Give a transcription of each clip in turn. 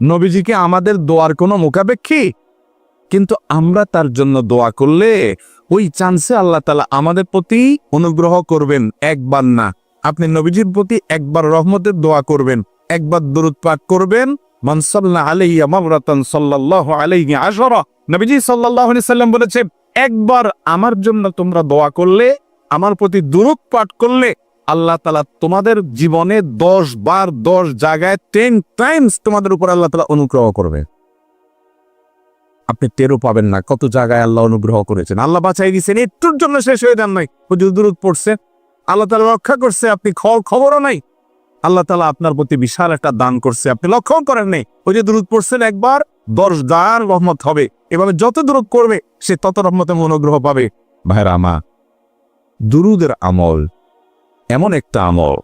নবীজিকে আমাদের দোয়ার কোনো মোকাবেক্ষী কিন্তু আমরা তার জন্য দোয়া করলে ওই চান্সে আল্লাহ তালা আমাদের প্রতি অনুগ্রহ করবেন একবার না। আপনি নবীজির প্রতি একবার রহমতের দোয়া করবেন, একবার দরুদ পাক করবেন। একবার আমার জন্য তোমরা দোয়া করলে, আমার প্রতি দুরুদ পাঠ করলে আল্লাহ তালা তোমাদের জীবনে দশ বার দশ জায়গায় টেন টাইমস তোমাদের উপর আল্লাহ তালা অনুগ্রহ করবে। আপনি টেরও পাবেন না কত জায়গায় আল্লাহ অনুগ্রহ করেছেন। আল্লাহ বাঁচাই দিয়েছেন, একটুর জন্য শেষ হয়ে যান নাই। যদি দূরত পড়ছে, আল্লাহ তালা রক্ষা করছে, আপনি খবরও নাই। আল্লাহ তালা আপনার প্রতি বিশাল একটা দান করছে, আপনি লক্ষ্য করেন নাই। ওই যে দূরত পড়ছেন, একবার দশ দার রহমত হবে। এভাবে যত দূরত করবে, সে তত রহমতে অনুগ্রহ পাবে। ভাইরা আমা দুরুদের আমল এমন একটা আমল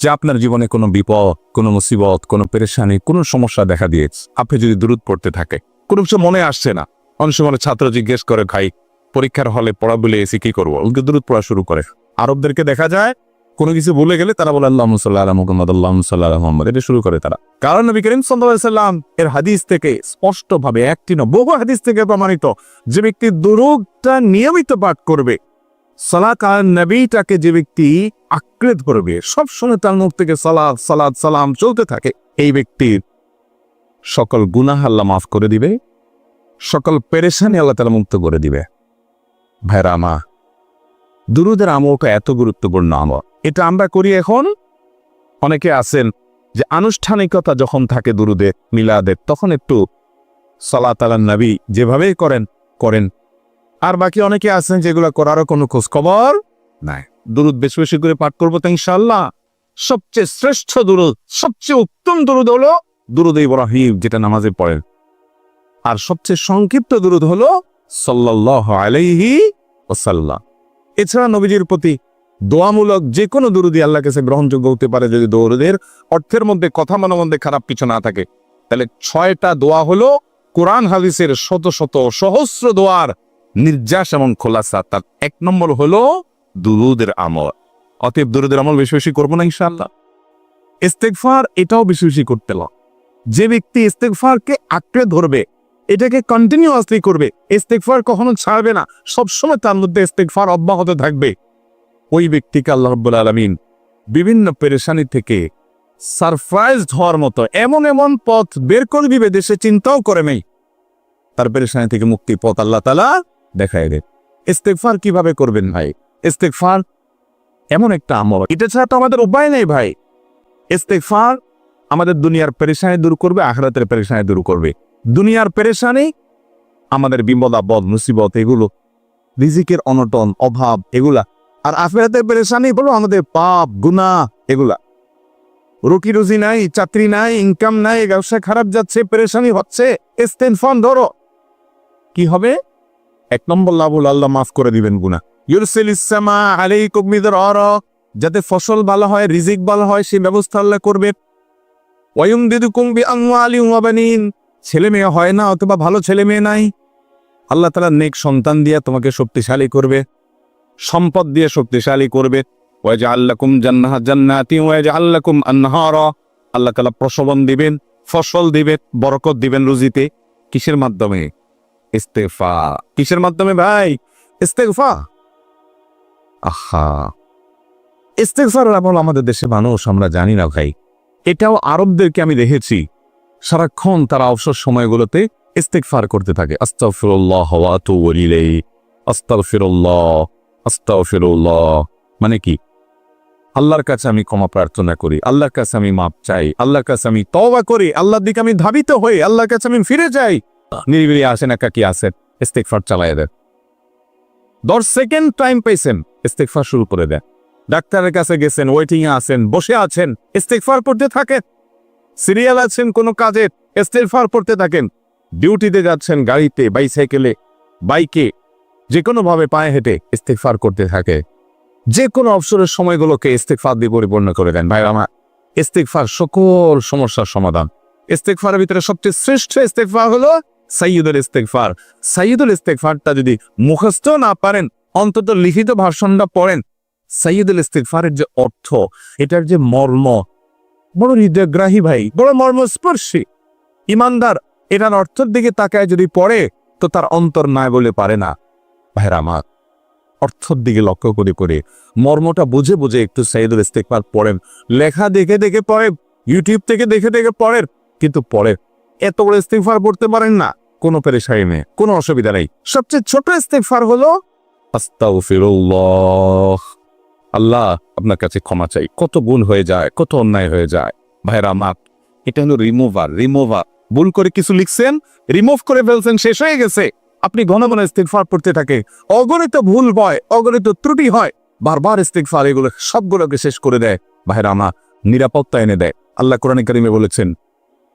যে আপনার জীবনে কোনো বিপদ, কোনো মুসিবত, কোনো পেরেশানি, কোনো সমস্যা দেখা দিয়েছে। আপনি যদি দূরত পড়তে থাকে, কোনো কিছু মনে আসছে না। অনেক সময় ছাত্র জিজ্ঞেস করে, ভাই, পরীক্ষার হলে পড়া বলে এসে কি করব? ওকে দূরত পড়া শুরু করে। আরবদেরকে দেখা যায়, কোনো কিছু ভুলে গেলে তারা বলে, আল্লাহ সাল্লাহ মুহাম্মদ, আল্লাহ সাল্লাহ মুহাম্মদ। এটা শুরু করে তারা। কারণ নবী করিম সাল্লাম এর হাদিস থেকে স্পষ্টভাবে একটি না বহু হাদিস থেকে প্রমাণিত যে ব্যক্তি দুরুদটা নিয়মিত পাঠ করবে সালাত আর নবীটাকে যে ব্যক্তি আঁকড়ে ধরবে সবসময় তার মুখ থেকে সালাদ সালাদ সালাম চলতে থাকে। এই ব্যক্তির সকল গুনাহ আল্লাহ মাফ করে দিবে, সকল পেরেশানি আল্লাহ তালা মুক্ত করে দিবে। ভাইরা আমা দুরুদের আমলটা এত গুরুত্বপূর্ণ আমল। এটা আমরা করি এখন, অনেকে আছেন যে আনুষ্ঠানিকতা যখন থাকে দুরুদে মিলাদের তখন একটু সালাত আলান নবী যেভাবেই করেন করেন। আর বাকি অনেকে আছেন যেগুলো করারও কোনো খোঁজ খবর নাই। দুরুদ বেশি বেশি করে পাঠ করব তো ইনশাল্লাহ সবচেয়ে শ্রেষ্ঠ দুরুদ, সবচেয়ে উত্তম দুরুদ হলো দুরুদ ইব্রাহিম, যেটা নামাজে পড়েন আর সবচেয়ে সংক্ষিপ্ত দুরুদ হলো সাল্লাল্লাহু আলাইহি ওয়াসাল্লাম। এছাড়া নবীজির প্রতি দোয়ামূলক যে কোনো দুরুদি আল্লাহ কাছে গ্রহণযোগ্য হতে পারে যদি দৌড়দের অর্থের মধ্যে, কথা মনের মধ্যে খারাপ কিছু না থাকে। তাহলে ছয়টা দোয়া হলো কোরআন হাদিসের শত শত সহস্র দোয়ার নির্যাস এবং খোলাসা, তার এক নম্বর হলো দুরুদের আমল। অতএব দুরুদের আমল বেশি বেশি করব না ইনশাল্লাহ ইস্তেগফার এটাও বেশি বেশি করতে ল যে ব্যক্তি ইস্তেগফারকে আঁকড়ে ধরবে, এটাকে কন্টিনিউয়াসলি করবে, ইস্তেগফার কখনো ছাড়বে না, সবসময় তার মধ্যে ইস্তেগফার অব্যাহত থাকবে। ওই ব্যক্তিকে আল্লাহ রাব্বুল আলামিন বিভিন্ন পেরেশানি থেকে সারপ্রাইজড হওয়ার মতো এমন এমন পথ বের করে দিবে দেশে চিন্তাও করে নেই। তার পেরেশানি থেকে মুক্তি পথ আল্লাহ তালা দেখায় দেয় ইস্তেগফার কীভাবে করবেন ভাই? ইস্তেগফার এমন একটা আমল। এটা ছাড়া তো আমাদের উপায় নেই ভাই। ইস্তেগফার আমাদের দুনিয়ার পেরেশানি দূর করবে, আখরাতের পেরেশানি দূর করবে। দুনিয়ার পেরেশানি আমাদের বিপদ আপদ মুসিবত এগুলো, রিজিকের অনটন, অভাব এগুলা। আর আখরাতের পেরেশানি বলো, আমাদের পাপ, গুনাহ এগুলা। রুটি রুজি নাই, চাকরি নাই ইনকাম নাই, ব্যবসা খারাপ যাচ্ছে, পেরেশানি হচ্ছে ধরো। কি হবে? এক নম্বর লাভুল আল্লাহ মাফ করে দিবেন গুনা ইউরসিল ইসলামা আলাইকুম অর যাতে ফসল ভালো হয়, রিজিক ভালো হয় সেই ব্যবস্থা আল্লাহ করবে। ওয়ুম দিদুকুম বি আমওয়ালি ওয়া বানিন। ছেলে মেয়ে হয় না, অথবা ভালো ছেলে মেয়ে নাই। আল্লাহ তাআলা নেক সন্তান দিয়ে তোমাকে শক্তিশালী করবে, সম্পদ দিয়ে শক্তিশালী করবে। ওয়াজআল্লাকুম জান্নাহ জান্নাতি ওয়াজআল্লাকুম আনহারা। আল্লাহ তাআলা প্রসবন দিবেন, ফসল দিবেন, বরকত দিবেন রুজিতে। কিসের মাধ্যমে? ইস্তেফা কিসের মাধ্যমে ভাই? ইস্তেগফা আহা। ইস্তেগফার আমল আমাদের দেশে মানুষ, আমরা জানি না ভাই। এটাও আরবদেরকে আমি দেখেছি, সারাক্ষণ তারা অবসর সময়গুলোতে ইস্তেগফার করতে থাকে। মানে কি? আল্লাহর কাছে আমি ক্ষমা প্রার্থনা করি, আল্লাহর কাছে আমি মাপ চাই, আল্লাহর কাছে আমি তওবা করি, আল্লাহর দিকে আমি ধাবিত হই, আল্লাহর কাছে আমি ফিরে যাই। নিরিবিলি আসেন, একা কি আসেন, ইস্তেগফার চালায় দেন। দশ সেকেন্ড টাইম পেয়েছেন ইস্তেগফার শুরু করে দেন। ডাক্তারের কাছে গেছেন ওয়েটিং এ আছেন, বসে আছেন, ইস্তেগফার করতে থাকেন। সিরিয়াল আছেন কোনো কাজে, ইস্তেগফার করতে থাকেন। ডিউটিতে যাচ্ছেন, গাড়িতে বাইসাইকেলে বাইকে যে কোনো ভাবে পায়ে হেঁটে ইস্তেকফার করতে থাকে। যে কোনো অবসরের সময়গুলোকে ইস্তেকফার দিয়ে পরিপূর্ণ করে দেন। ভাই, আমার ইস্তেগফার সকল সমস্যার সমাধান। ইস্তেগফারের ভিতরে সবচেয়ে শ্রেষ্ঠ ইস্তেগফার হলো সাইয়দুল ইস্তেগফার। সাইয়দুল ইস্তেগফারটা যদি মুখস্থ না পারেন, অন্তত লিখিত ভাষণটা পড়েন। সাইয়দুল ইস্তেগফারের যে অর্থ, এটার যে মর্ম, বড় হৃদয়গ্রাহী ভাই, বড় মর্মস্পর্শী। ইমানদার, এটার অর্থের দিকে তাকায় যদি পড়ে, তো তার অন্তর নাই বলে পারে না। ভাইরা আমার, অর্থর দিকে লক্ষ্য করে করে মর্মটা বুঝে বুঝে একটু সাইদুল ইস্তেকবার পড়েন। লেখা দেখে দেখে পড়ে, ইউটিউব থেকে দেখে দেখে পড়েন, কিন্তু পড়ে এত বড় ইস্তেকফার পড়তে পারেন না। কোনো পেরেশানি নেই, কোনো অসুবিধা নেই। সবচেয়ে ছোট ইস্তেকফার হলো আল্লাহ আপনার কাছে ক্ষমা চাই। কত ভুল হয়ে যায়, কত অন্যায় হয়ে যায়। ভাইরা মাপ এটা হলো রিমুভার রিমুভার ভুল করে কিছু লিখছেন রিমুভ করে ফেলছেন, শেষ হয়ে গেছে। আপনি ঘন ঘন ইস্তেগফার পড়তে থাকে অগণিত ভুল হয়, অগণিত ত্রুটি হয়। বারবার ইস্তেগফার, এগুলো সবগুলোকে শেষ করে দেয়। ভাইরা আমার নিরাপত্তা এনে দেয়। আল্লাহ কোরআন কারিমে বলেছেন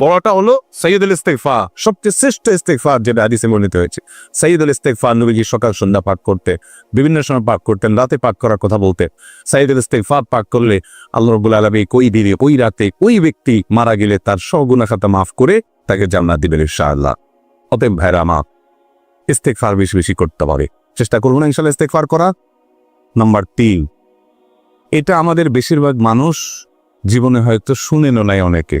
বড়টা হলো সৈয়দুল ইস্তেগফা সবচেয়ে শ্রেষ্ঠ ইস্তেগফার যেটা হাদিসে বর্ণিত হয়েছে। সৈয়দুল ইস্তেগফার নবীজি সকাল সন্ধ্যা পাঠ করতে বিভিন্ন সময় পাঠ করতেন, রাতে পাঠ করার কথা বলতে সাইদুল ইস্তেগফার পাঠ করলে আল্লাহ রব্বুল আলামিন ওই দিনে, ওই রাতে ওই ব্যক্তি মারা গেলে তার সগুনা খাতা মাফ করে তাকে জান্নাত দিবেন ইনশাআল্লাহ। অতএব ভাইরা মা ইস্তেগফার বেশি বেশি করতে পারে চেষ্টা করব না ইনশাল্লাহ ইস্তেগফার করা। নাম্বার তিন, এটা আমাদের বেশিরভাগ মানুষ জীবনে হয়তো শুনেনও নাই অনেকে।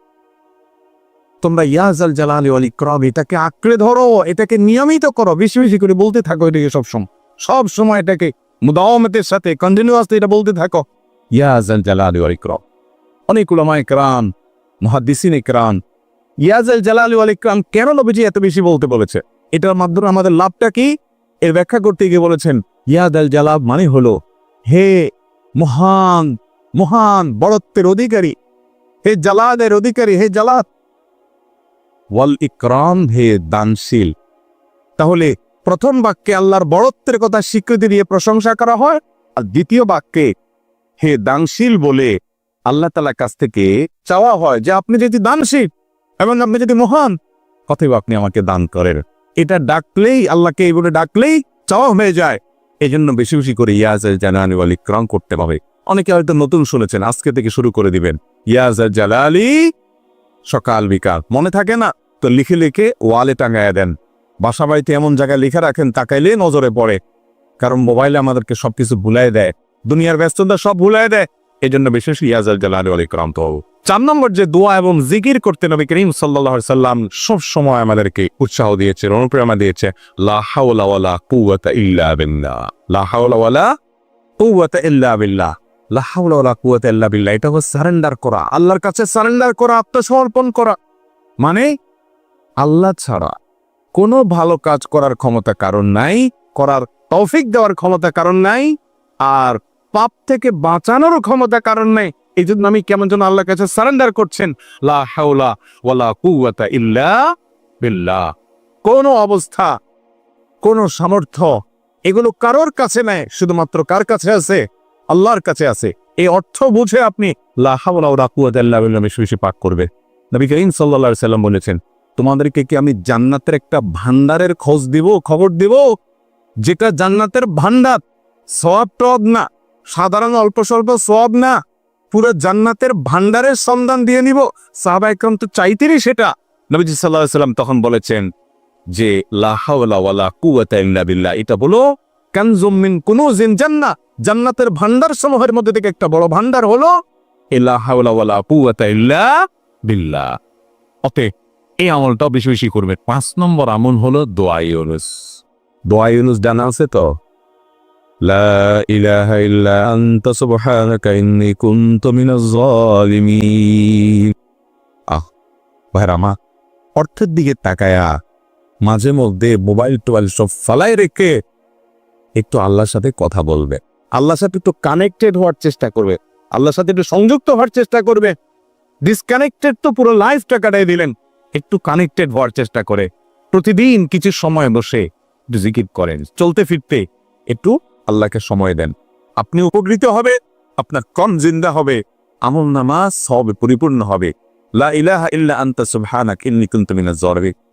তোমরা ইয়াজাল জালালি ওয়াল ইকরাম, এটাকে আঁকড়ে ধরো, এটাকে নিয়মিত করো, বেশি বেশি করে বলতে থাকো এটাকে সবসময় সব সময় এটাকে মুদাওয়ামতের সাথে কন্টিনিউয়াসলি এটা বলতে থাকো। ইয়াজাল জালালি ইকরাম। অনেক উলামা ইকরাম, মুহাদ্দিসিন ইকরাম ইয়াজাল জালালি ওয়াল ইকরাম কেন নবীজি এত বেশি বলতে বলেছে? এটার মাধ্যমে আমাদের লাভটা কি? এর ব্যাখ্যা করতে গিয়ে বলেছেন ইয়াদাল জালাব মানে হলো, হে মহান মহান বড়ত্বের অধিকারী, হে জালাদের অধিকারী, হে জালাদ ওয়াল ইকরাম হে দানশীল। তাহলে প্রথম বাক্যে আল্লাহর বড়ত্বের কথা স্বীকৃতি দিয়ে প্রশংসা করা হয়, আর দ্বিতীয় বাক্যে হে দানশীল বলে আল্লাহ তালার কাছ থেকে চাওয়া হয় যে আপনি যদি দানশীল এবং আপনি যদি মহান, অতএব আপনি আমাকে দান করেন। এটা ডাকলেই, আল্লাহকে এই বলে ডাকলেই চাওয়া হয়ে যায়। এই জন্য বেশি বেশি করে ইয়াজ জালালি ওয়াল ইকরাম করতে হবে। অনেকে হয়তো নতুন শুনেছেন, আজকে থেকে শুরু করে দিবেন। ইয়াজ জালালি সকাল বিকাল। মনে থাকে না তো লিখে লিখে ওয়ালে টাঙ্গায় দেন। বাসা বাড়িতে এমন জায়গায় লিখে রাখেন, তাকাইলে নজরে পড়ে। কারণ মোবাইলে আমাদেরকে সবকিছু ভুলাই দেয়। দুনিয়ার ব্যস্ততা সব ভুলাই দেয়। এই জন্য বিশেষ ইয়াজাল তো। চার নম্বর যে দোয়া এবং জিকির করতে নবী করিম সাল্লাম সব সময় আমাদেরকে উৎসাহ দিয়েছে, অনুপ্রেরণা দিয়েছে এটা হচ্ছে সারেন্ডার করা। আল্লাহর কাছে সারেন্ডার করা, আত্মসমর্পণ করা। মানে আল্লাহ ছাড়া। কোনো ভালো কাজ করার ক্ষমতা কারণ নাই, করার তৌফিক দেওয়ার ক্ষমতা কারণ নাই, আর পাপ থেকে বাঁচানোরও ক্ষমতা কারণ নাই। এই জন্য আমি কেমন যেন আল্লাহর কাছে সারেন্ডার করছেন। লা হাওলা ওয়ালা ইল্লা কোন অবস্থা, কোন সামর্থ্য এগুলো কারোর কাছে নাই, শুধুমাত্র কার কাছে আছে? আল্লাহর কাছে আছে। এই অর্থ বুঝে আপনি লা হাওলা ওয়া লা কুওয়াতা ইল্লা বিল্লাহ বেশি বেশি পাঠ করবে নবী করিম আলাইহি সাল্লাম বলেছেন তোমাদেরকে কি আমি জান্নাতের একটা ভান্ডারের খোঁজ দিব, খবর দিব? যেটা জান্নাতের ভান্ডার সব টব না। সাধারণ অল্প স্বল্প সব না। পুরো জান্নাতের ভান্ডারের সন্ধান দিয়ে নিব। সাহাবা একরাম তো চাইতেরই সেটা। নবীজি আলাইহি সাল্লাম তখন বলেছেন যে, লা হাওলা ওয়ালা কুওয়াতা ইল্লা এটা বলো, কানজুম মিন কুনুজিন জান্নাহ জান্নাতের ভান্ডার সমূহের মধ্যে থেকে একটা বড় ভান্ডার হলো লা হাওলা ওয়ালা কুওয়াতা ইল্লা বিল্লাহ। অতে এই আমলটাও বেশি বেশি করবে পাঁচ নম্বর আমল হলো দোয়া ইউনুস। জানা আছে তো? অর্থের দিকে তাকায়া মাঝে মধ্যে মোবাইল টোবাইল সব ফালাই রেখে একটু আল্লাহর সাথে কথা বলবে। আল্লাহর সাথে একটু কানেক্টেড হওয়ার চেষ্টা করবে। আল্লাহর সাথে একটু সংযুক্ত হওয়ার চেষ্টা করবে। ডিসকানেক্টেড তো পুরো লাইফটা কাটাই দিলেন। একটু কানেক্টেড হওয়ার চেষ্টা করে। প্রতিদিন কিছু সময় বসে জিকির করেন। চলতে ফিরতে একটু আল্লাহকে সময় দেন। আপনি উপকৃত হবে, আপনার কম জিন্দা হবে, আমল নামাজ সবে পরিপূর্ণ হবে।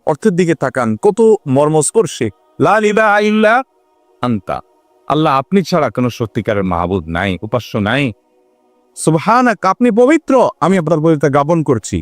অর্থের দিকে তাকান, কত মর্মস্পর্শে। লা আনতা। আল্লাহ আপনি ছাড়া কোনো সত্যিকারের মাহবুদ নাই, উপাস্য নাই। সুবহানাক, আপনি পবিত্র, আমি আপনার বইতে জ্ঞাপন করছি।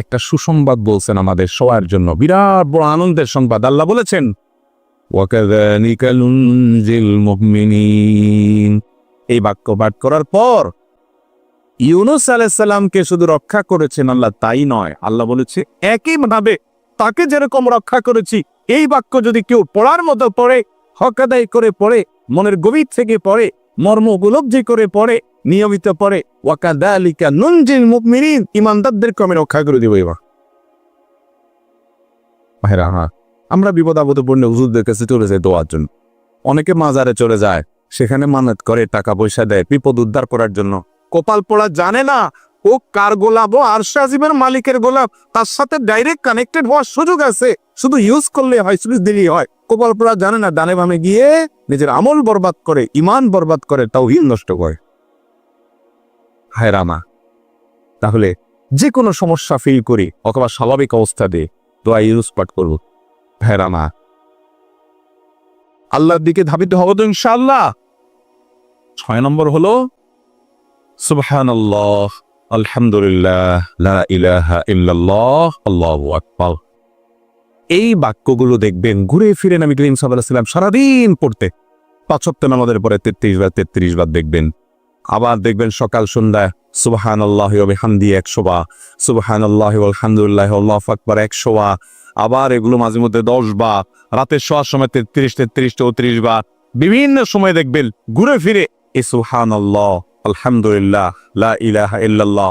একটা সুসংবাদ বলছেন আমাদের সবার জন্য। বিরাট বড় আনন্দের সংবাদ। আল্লাহ বলেছেন এই বাক্য পাঠ করার পর ইউনুস আলাইসাল্লামকে শুধু রক্ষা করেছেন আল্লাহ, তাই নয়। আল্লাহ বলেছে, একইভাবে তাকে যেরকম রক্ষা করেছি, এই বাক্য যদি কেউ পড়ার মতো পড়ে হকাদাই করে পড়ে, মনের গভীর থেকে পড়ে মর্ম উপলব্ধি করে পড়ে নিয়মিত পড়ে ওয়াকাদালিকা নুনজিল মুমিনিন, ইমানদারদেরকে আমি রক্ষা করে দিব এবার। ভাইরা হ্যাঁ আমরা বিপদ আপদে পড়লে হুজুরদের কাছে চলে যাই দোয়ার জন্য। অনেকে মাজারে চলে যায়, সেখানে মানত করে, টাকা পয়সা দেয়, বিপদ উদ্ধার করার জন্য। কপাল পড়া জানে না, ও কার গোলাপ ও আর সাজিমের মালিকের গোলাপ তার সাথে ডাইরেক্ট কানেক্টেড হওয়ার সুযোগ আছে। শুধু ইউজ করলে হয় সুইচ দিলেই হয়। কপাল পড়া জানে না, ডানে বামে গিয়ে নিজের আমল বরবাদ করে ইমান বরবাদ করে তাও নষ্ট করে। হায় রামা। তাহলে যে কোনো সমস্যা ফিল করি অথবা স্বাভাবিক অবস্থা দিয়ে দোয়া ইউজ পাঠ করব। হ্যাঁ রামা। আল্লাহর দিকে ধাবিত হব তো ইনশাআল্লাহ। ছয় নম্বর হলো, সুবহানাল্লাহ, আলহামদুলিল্লাহ, লা ইলাহা ইল্লাল্লাহ, আল্লাহু আকবার। এই বাক্যগুলো দেখবেন ঘুরে ফিরে নবী করিম সাল্লাল্লাহু আলাইহি সারাদিন পড়তে। পাঁচ সপ্তাহ নামাজের পরে তেত্রিশ বার তেত্রিশ বার দেখবেন আবার দেখবেন সকাল সন্ধ্যায় সুবহান আল্লাহ হামদি একশোবা সুবাহান আল্লাহ আলহামদুলিল্লাহ, আল্লাহ আকবার একশো বা আবার এগুলো মাঝে মধ্যে দশ বা রাতের শোয়ার সময় তেত্রিশ তেত্রিশ, চৌত্রিশ বা বিভিন্ন সময় দেখবেন ঘুরে ফিরে এ সুহান আল্লাহ আলহামদুলিল্লাহ, লা ইলাহা ইল্লাল্লাহ